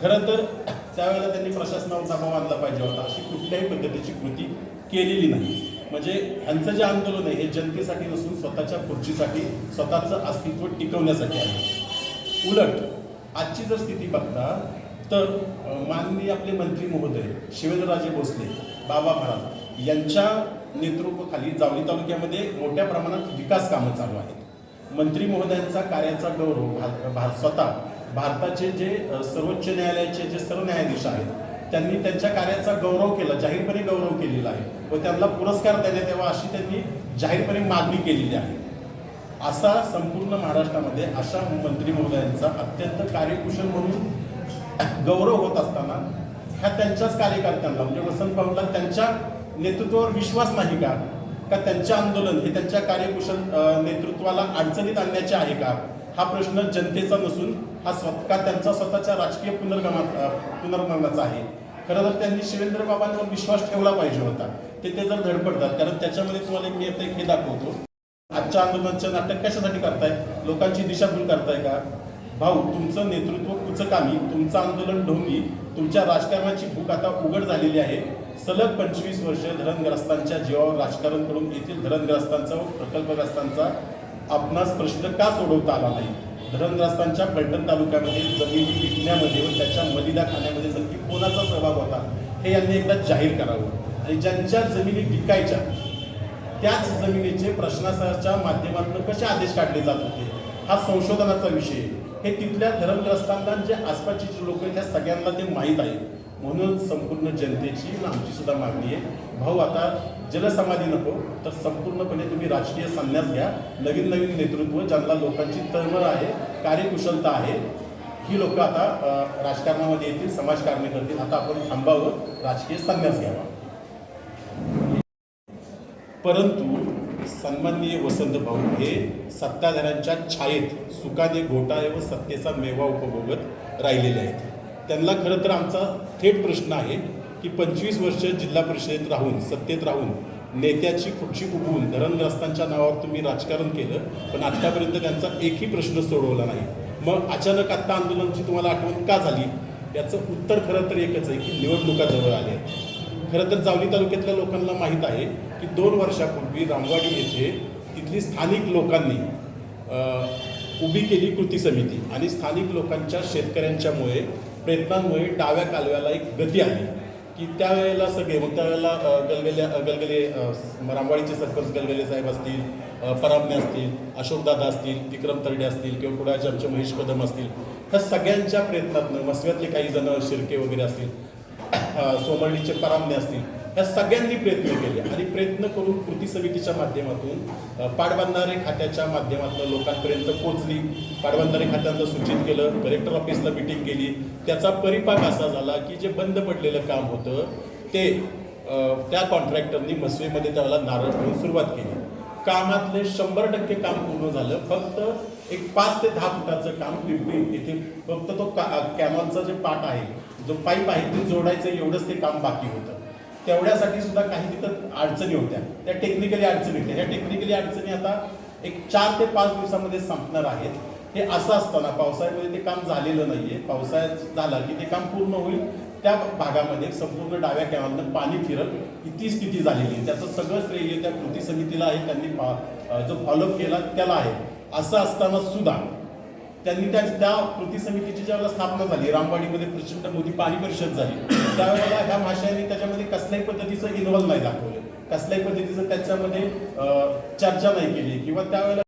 खरं तर त्यावेळेला त्यांनी प्रशासनावर दबाव आणला पाहिजे होता. अशी कुठल्याही पद्धतीची कृती केलेली नाही. म्हणजे ह्यांचं जे आंदोलन आहे हे जनतेसाठी नसून स्वतःच्या खुर्चीसाठी स्वतःचं अस्तित्व टिकवण्यासाठी आहे. उलट आजची जर स्थिती बघता तर माननीय आपले मंत्री महोदय शिवेंद्रराजे भोसले बाबा महाराज यांच्या नेतृत्वाखाली जावली तालुक्यामध्ये मोठ्या प्रमाणात विकास कामं चालू आहेत. मंत्री महोदयांचा कार्याचा गौरव भा- भा- स्वतः भारताचे जे सर्वोच्च न्यायालयाचे जे सर्व न्यायाधीश आहेत त्यांनी त्यांच्या कार्याचा गौरव केला जाहीरपणे गौरव केलेला आहे. व त्यांना पुरस्कार देण्यात यावा अशी त्यांनी जाहीरपणे मागणी केलेली आहे. असा संपूर्ण महाराष्ट्रामध्ये अशा मंत्री महोदयांचा अत्यंत कार्यकुशल म्हणून गौरव होत असताना ह्या त्यांच्याच कार्यकर्त्यांना म्हणजे वसंत भाऊला त्यांच्या नेतृत्वावर विश्वास नाही का? का त्यांचे आंदोलन हे त्यांच्या कार्यकुशल नेतृत्वाला अडचणीत आणण्याचे आहे का? हा प्रश्न जनतेचा नसून हा स्वतः त्यांचा स्वतःच्या राजकीय पुनर्गमा पुनर्गमनाचा आहे. खरं तर त्यांनी शिवेंद्र बाबांवर विश्वास ठेवला पाहिजे होता. ते ते जर धडपडतात कारण त्याच्यामध्ये तुम्हाला एक मी आता हे दाखवतो. आजच्या आंदोलनाचं नाटक कशासाठी करताय? लोकांची दिशाभूल करताय का? भाऊ तुमचं नेतृत्व कुचकामी तुमचं आंदोलन ढोंगी. तुमच्या राजकारणाची भूक आता उघड झालेली आहे. सलग पंचवीस वर्ष धरणग्रस्तांच्या जीवावर राजकारण करून येथील धरणग्रस्तांचा व प्रकल्पग्रस्तांचा आपणास प्रश्न का सोडवता आला नाही? धरणग्रस्तांच्या फलटण तालुक्यामध्ये जमिनी विकण्यामध्ये व त्याच्या मलिदा खाण्यामध्ये नक्की कोणाचा सहभाग होता हे यांनी एकदा जाहीर करावं. आणि ज्यांच्या जमिनी विकायच्या त्याच जमिनीचे प्रशासनाच्या माध्यमातून कसे आदेश काढले जात होते? हा संशोधनाचा विषय हे तिथल्या धरणग्रस्तांना जे आसपासचे जे लोक आहेत त्या सगळ्यांना ते माहीत आहे. म्हणून संपूर्ण जनतेची आमची सुद्धा मागणी आहे. भाऊ आता जलसमाधी नको तर संपूर्णपणे तुम्ही राजकीय संन्यास घ्या. नवीन नवीन नेतृत्व ज्यांना लोकांची तळमळ आहे कार्यकुशलता आहे ही लोक आता राजकारणामध्ये येतील समाजकारणी करतील. आता आपण थांबावं राजकीय संन्यास घ्यावा. परंतु सन्माननीय वसंत भाऊ हे सत्ताधाऱ्यांच्या छायेत सुखाने घोटाळे व सत्तेचा मेवा उपभोगत राहिलेले आहेत. त्यांना खरं तर आमचा थेट प्रश्न आहे की पंचवीस वर्ष जिल्हा परिषदेत राहून सत्तेत राहून नेत्याची खुर्ची उघडून धरणग्रस्तांच्या नावावर तुम्ही राजकारण केलं पण आत्तापर्यंत त्यांचा एकही प्रश्न सोडवला नाही. मग अचानक आत्ता आंदोलनाची तुम्हाला आठवण का झाली? याचं उत्तर खरं तर एकच आहे की निवडणुका जवळ आल्या आहेत खरं तर जावली तालुक्यातल्या लोकांना माहीत आहे की दोन वर्षापूर्वी रामवाडी येथे तिथली स्थानिक लोकांनी उभी केली कृती समिती आणि स्थानिक लोकांच्या शेतकऱ्यांच्यामुळे प्रयत्नांमुळे डाव्या कालव्याला एक गती आली. की त्यावेळेला सगळे मग त्यावेळेला गलगले गलगले रामवाडीचे सरपंच गलगले साहेब असतील अ, पराबने असतील अशोकदादा असतील विक्रम तरडे असतील किंवा पुढाचे आमचे महेश कदम असतील ह्या सगळ्यांच्या प्रयत्नातनं मस्व्यातले काही जण शिर्के वगैरे असतील सोमर्णीचे परामने असतील या सगळ्यांनी प्रयत्न केले आणि प्रयत्न करून कृती समितीच्या माध्यमातून अ, पाटबंधारे खात्याच्या माध्यमातून लोकांपर्यंत पोहोचली. पाटबंधारे खात्यानं सूचित केलं कलेक्टर ऑफिसला मिटिंग केली. त्याचा परिपाक असा झाला की जे बंद पडलेलं काम होतं ते त्या कॉन्ट्रॅक्टरनी मसवेमध्ये त्याला नारळ ठेवून सुरुवात केली. कामातले शंभर टक्के काम पूर्ण झालं. फक्त एक पाच ते दहा फुटाचं काम पिंपरी येथे फक्त तो का कॅनॉलचा जे पाट आहे जो पाईप आहे ते जोडायचं एवढंच ते काम बाकी होतं. तेवढ्यासाठी सुद्धा काही तिथं अडचणी होत्या. त्या टेक्निकली अडचणी होत्या. ह्या टेक्निकली अडचणी आता एक चार ते पाच दिवसामध्ये संपणार आहेत. हे असं असताना पावसाळ्यामध्ये ते काम झालेलं नाही आहे पावसाळ्यात झालं की ते काम पूर्ण होईल. त्या भागामध्ये संपूर्ण डाव्या कॅनॉलनं पाणी फिरत किती स्थिती झालेली आहे. त्याचं सगळं श्रेय त्या कृती समितीला आहे. त्यांनी जो फॉलोअप केला त्याला आहे. असं असताना सुद्धा त्यांनी त्या त्या कृती समितीची ज्यावेळेला स्थापना झाली रामवाडीमध्ये प्रचंड मोदी पाणी परिषद झाली त्यावेळेला ह्या भाषांनी त्याच्यामध्ये कसल्याही पद्धतीचं इन्व्हॉल्व नाही दाखवलं. कसल्याही पद्धतीचं त्याच्यामध्ये अं, चर्चा नाही केली किंवा त्यावेळेला